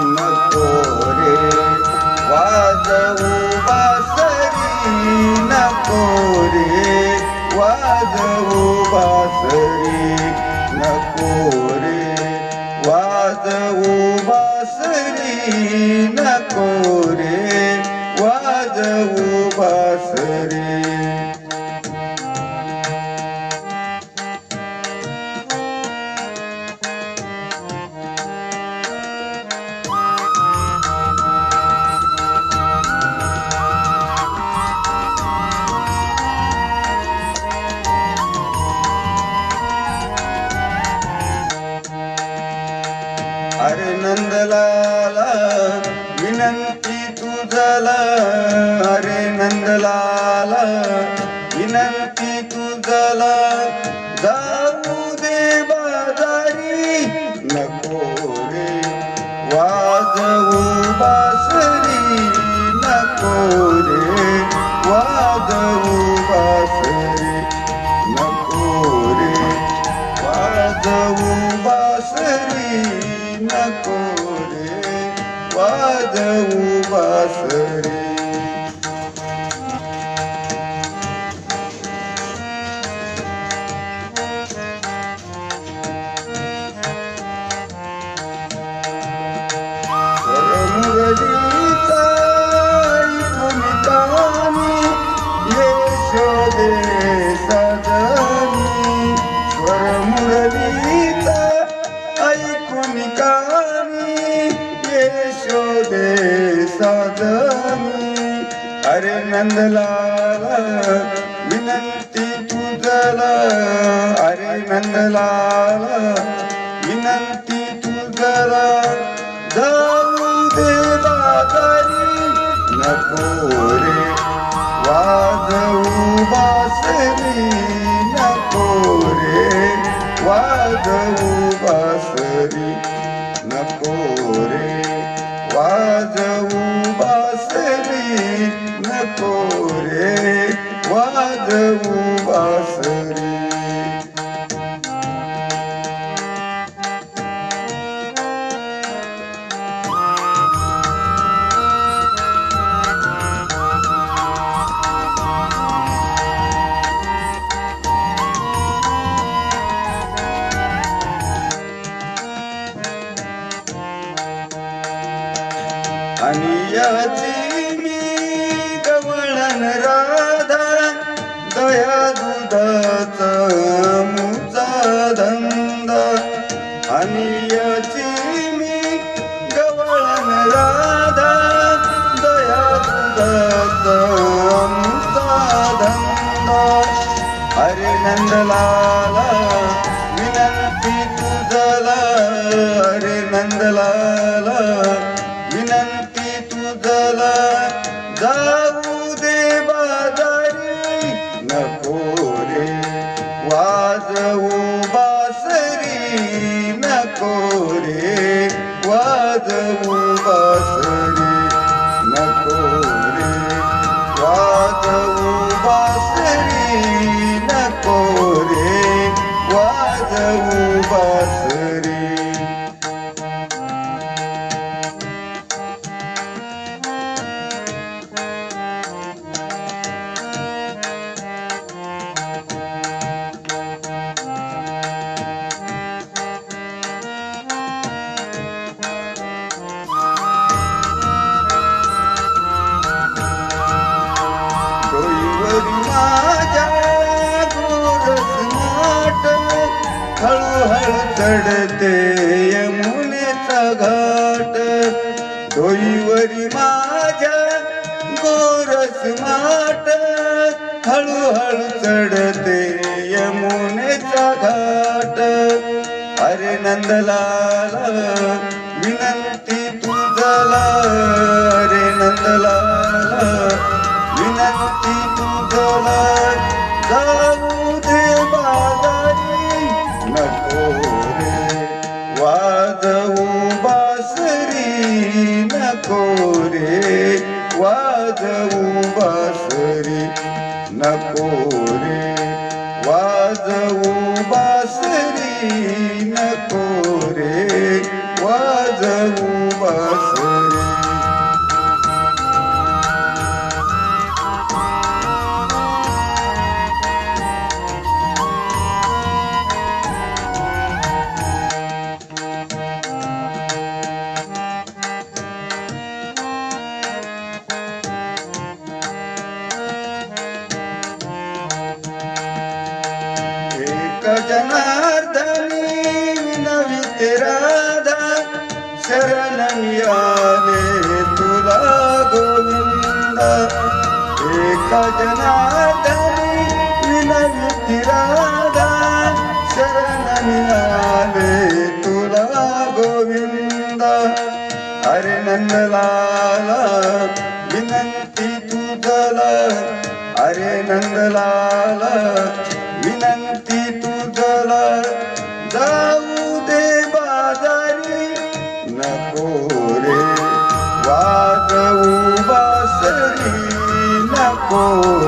नको रे वाजवू बासरी नको रे वाजवू बासरी नको विनंती तुझला अरे नंदलाल. विनंती तुझला जाऊ दे बाजारी. नको रे वाजवू बासरी. नको रे वाजवू बासरी. नको रे वाजवू वाजवू बासरी ते साधनी अरे नंदलाला विनंती तुझला. अरे नंदलाला विनंती तुझला. जाऊ दे बाजारी नको रे. वाजवू बासरी नको रे. वाजवू आणि याची मी गवळण राधा दया दुधाचा मुचा धंदा. आणि याची मी गवळण राधा. दया दुधाचा मुचा धंदा. अरे नंदलाला चढते यमुनेचा घाट. डोईवरी माझ्या गोरस माट. हळूहळू चढते यमुनेचा घाट. अरे नंदलाला रे वाजवू बासरी. नको रे वाजवू बासरी. नको रे वाजवू एक जनार्दनी विनविते राधा शरण आले तुला गोविंद. एक जनार्दनी विनविते राधा शरण आले तुला गोविंद. अरे नंदलाला विनंती तुझला अरे नंदलाला नको